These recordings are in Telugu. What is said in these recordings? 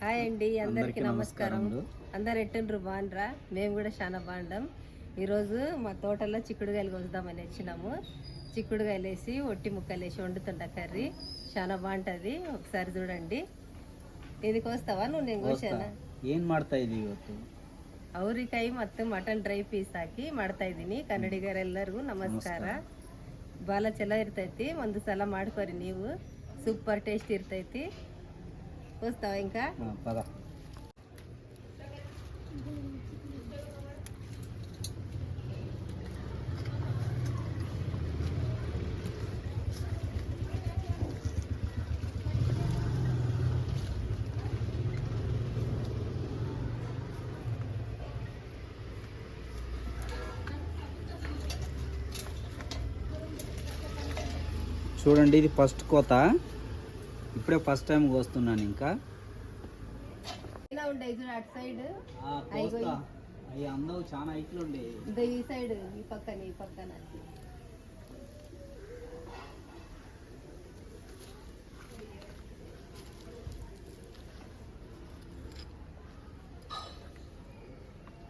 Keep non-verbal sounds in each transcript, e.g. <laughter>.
హాయ్ అండి అందరికి అందరికీ నమస్కారం నమస్కారములు. అందరు ఎట్టుండ్రు బాగుండ్రా మేము కూడా చాలా బాగుంటాం ఈరోజు మా తోటలో చిక్కుడుకాయలు కోద్దామని వచ్చినాము చిక్కుడుకాయలు వేసి ఒట్టి ముక్కలు వేసి వండుతుంట కర్రీ చాలా బాగుంటుంది ఒకసారి చూడండి ఇది కోస్తావా నువ్వు నేను కోసానా ಏನ್ ಮಾಡ್ತಾ ಇದೀವಿ ಇವತ್ತು ಅವ್ರಿಕಾಯಿ ಮತ್ತು ಮಟನ್ ಡ್ರೈ ಪೀಸ್ ಹಾಕಿ ಮಾಡ್ತಾ ಇದ್ದೀನಿ ಕನ್ನಡಿಗರೆಲ್ಲರಿಗೂ ನಮಸ್ಕಾರ ಭಾಳ ಚಲೋ ಇರ್ತೈತಿ ಒಂದು ಸಲ ಮಾಡ್ಕೊರಿ ನೀವು ಸೂಪರ್ ಟೇಸ್ಟ್ ಇರ್ತೈತಿ వస్తావా ఇంకా? చూడండి ఇది ఫస్ట్ కోత. ఇప్పుడే ఫస్ట్ టైం కోస్తున్నాను ఇంకా. అవి చాలా హైట్లు ఉండే. ఇదో ఈ సైడ్ ఈ పక్కన ఈ పక్కన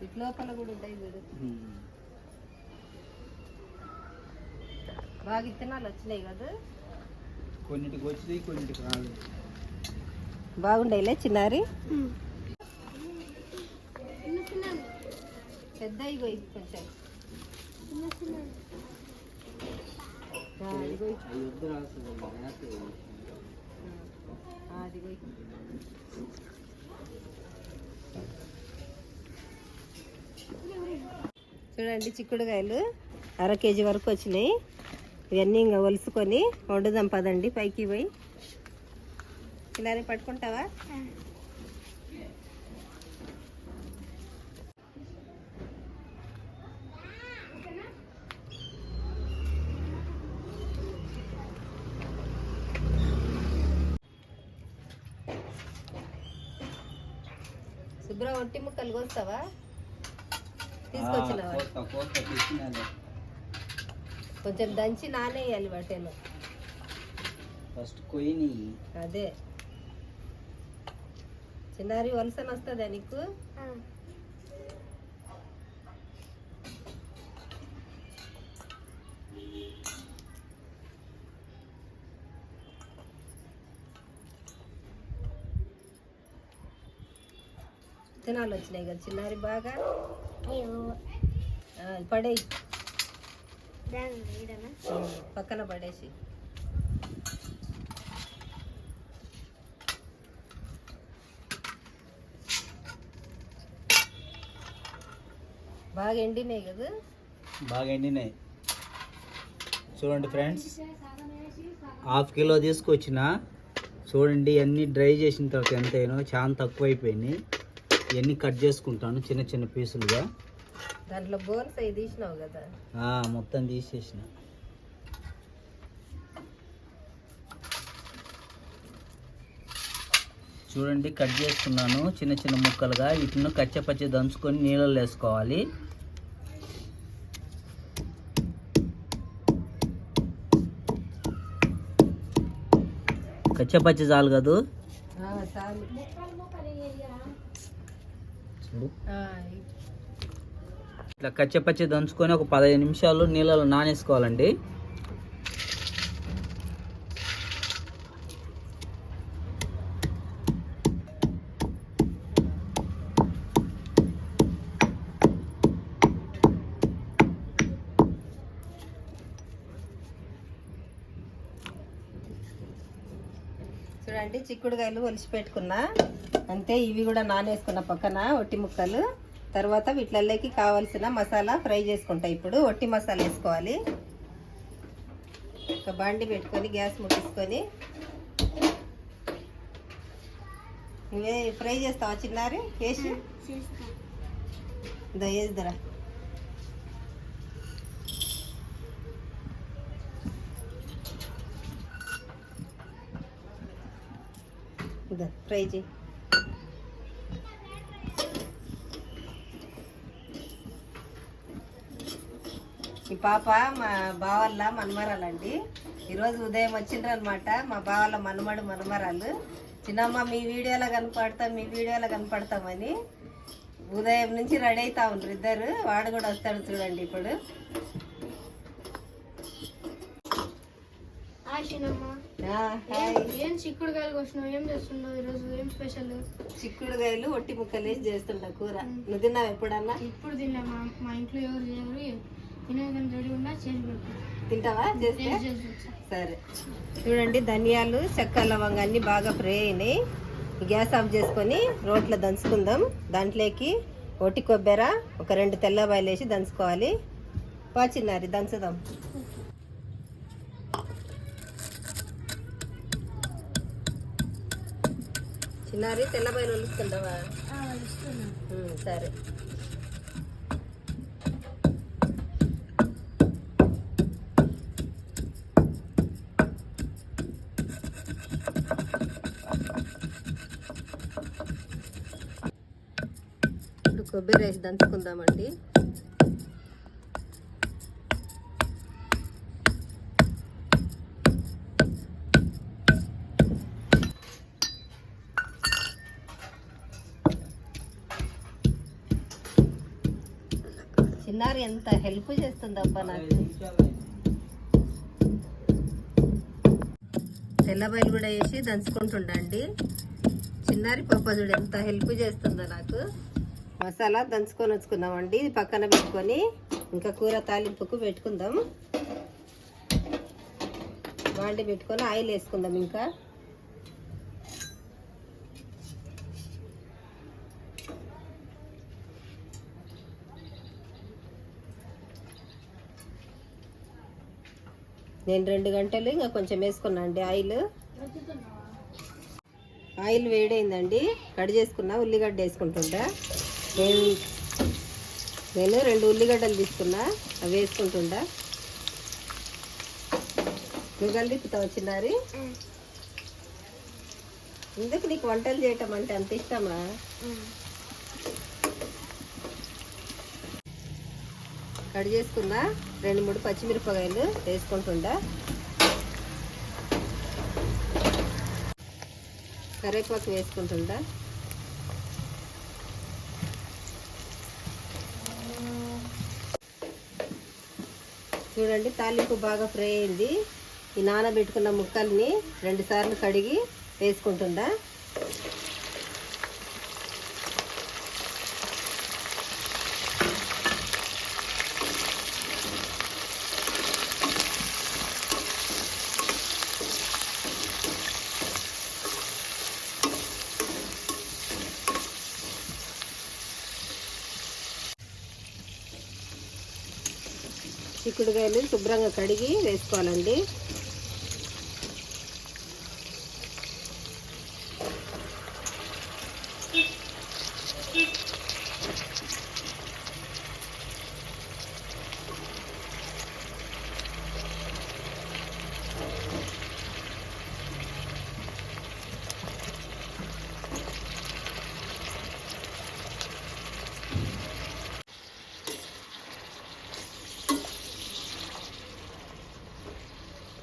ఇటు లోపల కూడా ఉంటాయి చూడు. బాగా ఇత్తనాలు వచ్చినాయి కదా. కొన్నిటికి వచ్చినాయి కొన్నిటికి రాలేదు. బాగుండేలే చిన్నారి? పెద్ద ఇగో ఇది కొంచెం. అదిగో. చూడండి చిక్కుడుకాయలు. అర కేజీ వరకు వచ్చినాయి. ఇవన్నీ ఇంకా ఒలుసుకొని వండుదాం పదండి పైకి పోయి. ఇలానే పట్టుకుంటావా? శుభ్రం ఒట్టి ముక్కలు కోస్తావా? తీసుకొచ్చినావా? కొంచెం దంచి నానేయాలి వాటేను. ఫస్ట్ కొయ్యని. అదే. చిన్నారి వలసన వస్తుందా నీకు? విత్తనాలు వచ్చినాయి కదా చిన్నారి బాగా? పడేయి. పక్కన పడేసి. బాగా ఎండినాయి కదా? బాగా ఎండినాయి. చూడండి ఫ్రెండ్స్ హాఫ్ కిలో తీసుకొచ్చిన చూడండి అన్నీ డ్రై చేసిన తర్వాత ఎంతైనా చాలా తక్కువ అయిపోయినాయి ఇవన్నీ కట్ చేసుకుంటాను చిన్న చిన్న పీసులుగా. దాంట్లో బోన్స్ అవి తీసినావు కదా. ఆ, మొత్తం తీసేసిన. చూడండి కట్ చేసుకున్నాను. చిన్న చిన్న ముక్కలుగా. వీటిని కచ్చపచ్చి దంచుకొని నీళ్ళలో వేసుకోవాలి. కచ్చపచ్చి చాలు కదూ? చూడు. ఆ, ఇట్లా కచ్చపచ్చి దంచుకొని ఒక పదహైదు నిమిషాలు నీళ్ళలో నానేసుకోవాలండి. చూడండి చిక్కుడుకాయలు ఒలిసి పెట్టుకున్నా అంతే ఇవి కూడా నానేసుకున్న పక్కన ఒట్టి ముక్కలు. తర్వాత వీటిలలోకి కావాల్సిన మసాలా ఫ్రై చేసుకుంటా. ఇప్పుడు ఒట్టి మసాలా వేసుకోవాలి. ఒక బాండి పెట్టుకొని గ్యాస్ ముట్టించుకొని. ఇవే ఫ్రై చేస్తావా చిన్నారి? వేసి ఇదో ఫ్రై చేయి. పాప మా బావల్ల మనమరాలండి. ఈరోజు ఉదయం వచ్చిండ్రు అనమాట మా బావల మనమడు మనమరాలు. చిన్నమ్మ మీ వీడియోలో కనపడతాం మీ వీడియోలో కనపడతామని ఉదయం నుంచి రెడీ అవుతా ఉన్నారు ఇద్దరు. వాడు కూడా వస్తాడు చూడండి ఇప్పుడు. చిక్కుడుకాయలు కోసినావు ఏం చేస్తున్నావు ఈరోజు? ఏం స్పెషల్? చిక్కుడుగాయలు ఒట్టి ముక్కలు వేసి చేస్తుండ కూర? నువ్వు తిన్నావు ఎప్పుడన్నా? ఇప్పుడు తిన్నామా మా ఇంట్లో ఎవరు చేయరు. తినేదాన్ని రెడీ ఉన్నా చేసి పెట్టు తింటావా? చేస్తే? సరే. చూడండి ధనియాలు చెక్క లవంగా అన్ని బాగా ఫ్రై అయినాయి. గ్యాస్ ఆఫ్ చేసుకొని రోట్లో దంచుకుందాం. దాంట్లోకి ఒట్టి కొబ్బెర ఒక రెండు తెల్లబాయలు వేసి దంచుకోవాలి. పాచిన్నారి దంచుదాం. చిన్నారి తెల్లబాయలు వలుస్తుంటావా సరే. కొబ్బరి రైస్ దంచుకుందామండి. చిన్నారి ఎంత హెల్ప్ చేస్తుందబ్బా నాకు. తెల్లబయలు కూడా వేసి దంచుకుంటుండండి. చిన్నారి పప్ప చూడు ఎంత హెల్ప్ చేస్తుందో నాకు. మసాలా దంచుకొని వచ్చుకుందామండి ఇది పక్కన పెట్టుకొని ఇంకా కూర తాలింపుకు పెట్టుకుందాం. వాండి పెట్టుకొని ఆయిల్ వేసుకుందాం ఇంకా. నేను రెండు గంటలు ఇంకా కొంచెం వేసుకున్నా అండి ఆయిల్. ఆయిల్ వేడైందండి. కట్ చేసుకున్నా ఉల్లిగడ్డ వేసుకుంటుంటా నేను నేను రెండు ఉల్లిగడ్డలు తీసుకున్నా అవి వేసుకుంటుండా. నువ్వు కలిపిస్తావు వచ్చినారి ఎందుకు నీకు వంటలు చేయటం అంటే అంత ఇష్టమా? కట్ చేసుకున్నా రెండు మూడు పచ్చిమిరపకాయలు వేసుకుంటుండా. కరేపాకు వేసుకుంటుండా. చూడండి తాలింపు బాగా ఫ్రై అయింది. ఈ నానబెట్టుకున్న ముక్కల్ని రెండుసార్లు కడిగి వేసుకుంటుందా చిక్కుడుకాయలు శుభ్రంగా కడిగి వేసుకోవాలండి.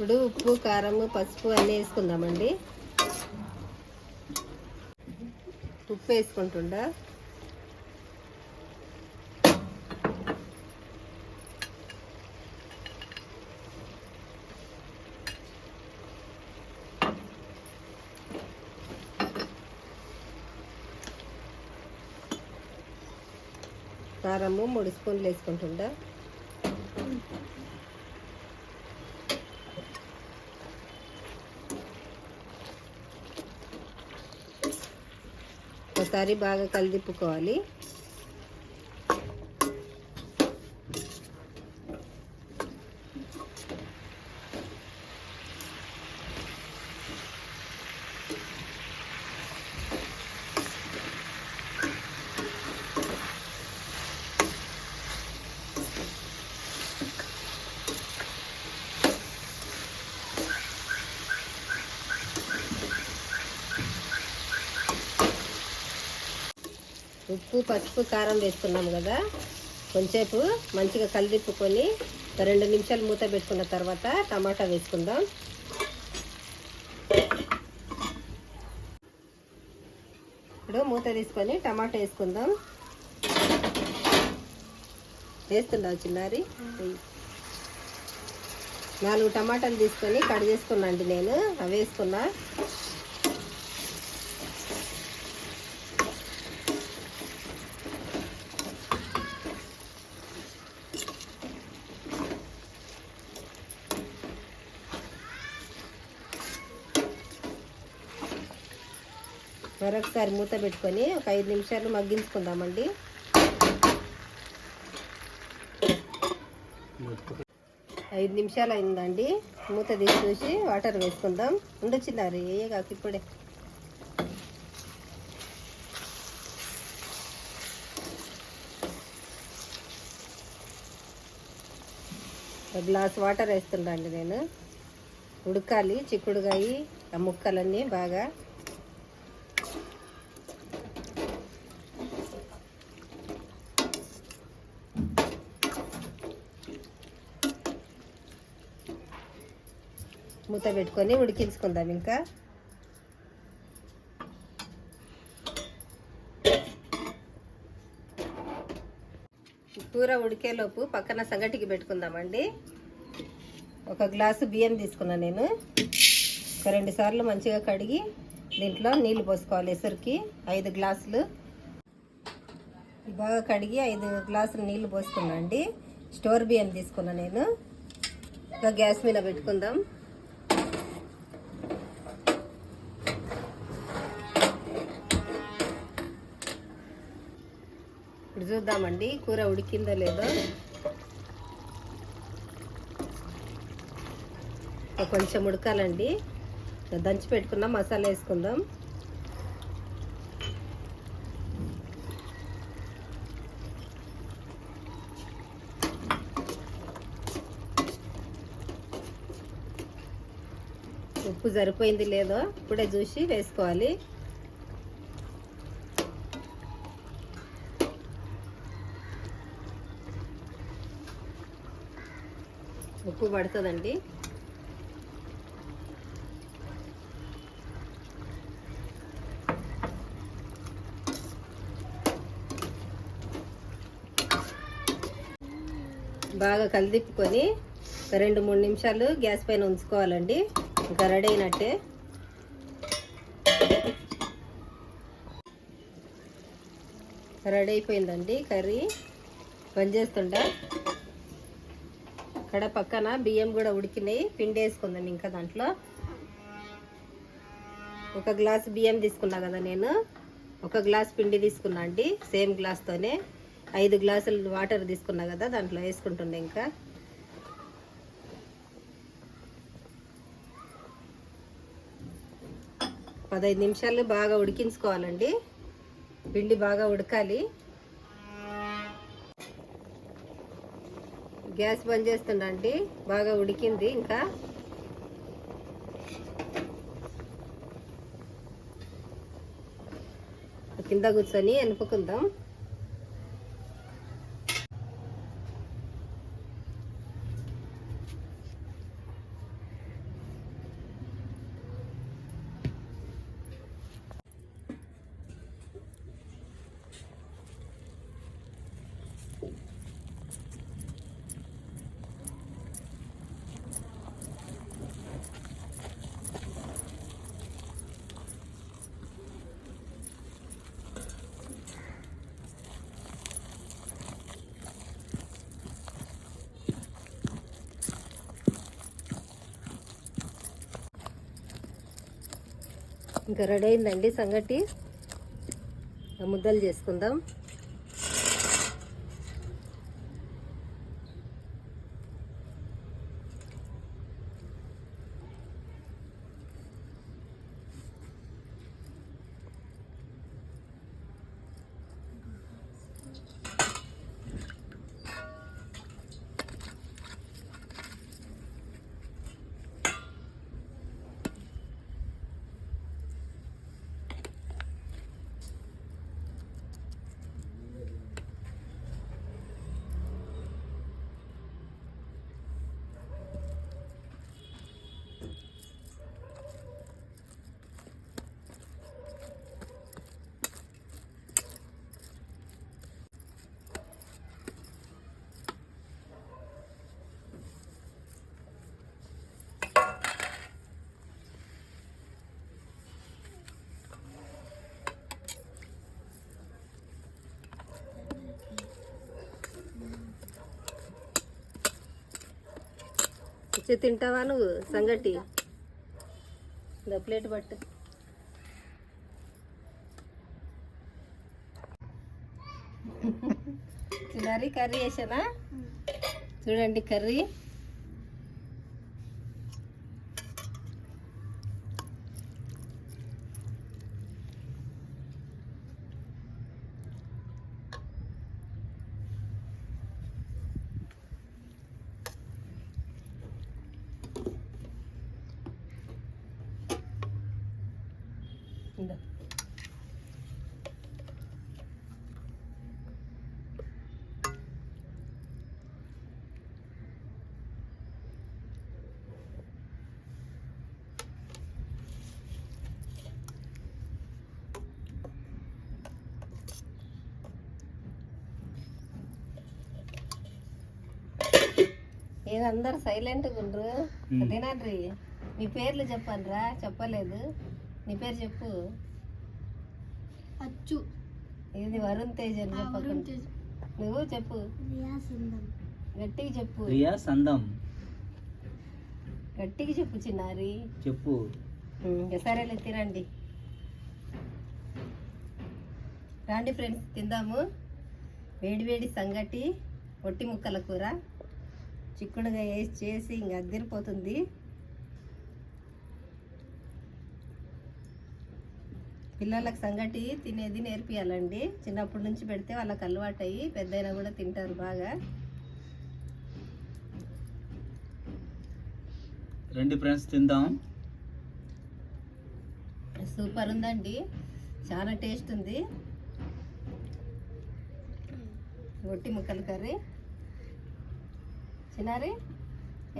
ఇప్పుడు ఉప్పు కారం పసుపు అన్నీ వేసుకుందామండి. ఉప్పు వేసుకుంటుండా? కారము మూడు స్పూన్లు వేసుకుంటుండా? ఒకసారి బాగా కలిదిప్పుకోవాలి. ఉప్పు పసుపు కారం వేసుకున్నాం కదా. కొంచెంసేపు మంచిగా కలిదిప్పుకొని రెండు నిమిషాలు మూత పెట్టుకున్న తర్వాత టమాటా వేసుకుందాం. ఇప్పుడు మూత తీసుకొని టమాటా వేసుకుందాం. వేస్తున్నావు చిన్నారి? నాలుగు టమాటాలు తీసుకొని కట్ చేసుకున్నా అండి నేను. అవి వేసుకున్నా. మరొకసారి మూత పెట్టుకొని ఒక ఐదు నిమిషాలు మగ్గించుకుందామండి. ఐదు నిమిషాలు అయిందండి. మూత తీసి చూసి వాటర్ వేసుకుందాం. ఉండొచ్చిందారు ఏ కాక ఇప్పుడే. గ్లాస్ వాటర్ వేస్తుండండి నేను. ఉడకాలి చిక్కుడుగాయి ఆ ముక్కలన్నీ బాగా మూత పెట్టుకొని ఉడికించుకుందాం ఇంకా. కూర ఉడికేలోపు పక్కన సంగటికి పెట్టుకుందామండి. ఒక గ్లాసు బియ్యం తీసుకున్నా నేను. ఒక రెండు సార్లు మంచిగా కడిగి దీంట్లో నీళ్ళు పోసుకోవాలి ఎసరికి. ఐదు గ్లాసులు. బాగా కడిగి ఐదు గ్లాసులు నీళ్ళు పోసుకున్నా అండి. స్టోర్ బియ్యం తీసుకున్నా నేను. ఇంకా గ్యాస్ మీద పెట్టుకుందాం. ఇప్పుడు చూద్దామండి కూర ఉడికిందో లేదో? కొంచెం ఉడకాలండి. దంచి పెట్టుకున్న మసాలా వేసుకుందాం. ఉప్పు సరిపోయింది లేదో ఇప్పుడే చూసి వేసుకోవాలి. ఉప్పు పడుతుందండి. బాగా కలిదిప్పుకొని ఒక రెండు మూడు నిమిషాలు గ్యాస్ పైన ఉంచుకోవాలండి. ఇంకా రెడీ అయినట్టే. రెడీ అయిపోయిందండి కర్రీ. బంద్ చేస్తుండ ఇక్కడ పక్కన బియ్యం కూడా ఉడికినాయి. పిండి వేసుకుందాం ఇంకా దాంట్లో. ఒక గ్లాస్ బియ్యం తీసుకున్నా కదా నేను. ఒక గ్లాస్ పిండి తీసుకున్నా అండి. సేమ్ గ్లాస్తోనే ఐదు గ్లాసులు వాటర్ తీసుకున్నా కదా దాంట్లో వేసుకుంటుండే ఇంకా. పదహైదు నిమిషాలు బాగా ఉడికించుకోవాలండి. పిండి బాగా ఉడకాలి. గ్యాస్ బంద్ చేస్తుండండి బాగా ఉడికింది ఇంకా. కింద కూర్చొని ఎనుపుకుందాం. ఇంకా రెడీ అయిందండి సంగటి. ముద్దలు చేసుకుందాం. చే తింటావా నువ్వు సంగటి? ఇందో ప్లేట్ పట్టు. <laughs> చిన్నారి కర్రీ వేసానా చూడండి కర్రీ ఇందో ఏదో అందరు సైలెంట్గా ఉండ్రు. మ్. తినండ్రి మీ పేర్లు చెప్పండిరా చెప్పలేదు. నీ పేరు చెప్పు. అచ్చు. ఇది వరుణ్ తేజ్ అని చెప్పకుండా నువ్వు చెప్పు. గట్టిగా చెప్పు. ప్రియా సందం గట్టిగా చెప్పు చిన్నారి. చెప్పు. సరేలే తినండి. రండి ఫ్రెండ్స్ తిందాము. వేడి వేడి సంగటి ఒట్టి ముక్కల కూర. చిక్కుడుగా వేసి చేసి ఇంక అద్దరిపోతుంది. పిల్లలకు సంగటి తినేది నేర్పియాలండి. చిన్నప్పటి నుంచి పెడితే వాళ్ళకి అలవాటు అయ్యి పెద్దయినా కూడా తింటారు బాగా. రండి ఫ్రెండ్స్ తిందాం. సూపర్ ఉందండి. చాలా టేస్ట్ ఉంది. ఒట్టి ముక్కల కర్రీ. చిన్నారి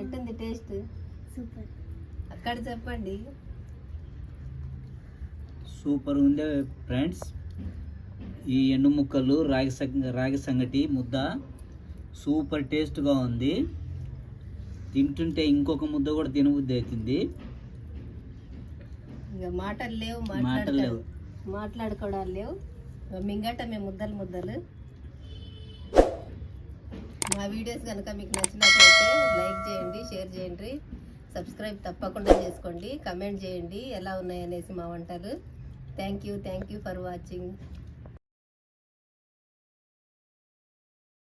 ఎట్టుంది టేస్ట్? సూపర్. అక్కడ చెప్పండి. సూపర్ ఉందే ఫ్రెండ్స్. ఈ ఎండు ముక్కలు రాగి సంగ రాగి సంగటి ముద్ద సూపర్ టేస్ట్గా ఉంది. తింటుంటే ఇంకొక ముద్ద కూడా తినబుద్ధి అవుతుంది. ఇంకా మాటలు లేవు మాటలు లేవు. మాట్లాడుకోవడాలు లేవు. ఇంకా మింగట మేము ముద్దలు ముద్దలు. మా వీడియోస్ కనుక మీకు నచ్చినట్లయితే లైక్ చేయండి షేర్ చేయండి సబ్స్క్రైబ్ తప్పకుండా చేసుకోండి కమెంట్ చేయండి ఎలా ఉన్నాయనేసి మా వంటలు. Thank you thank you for watching.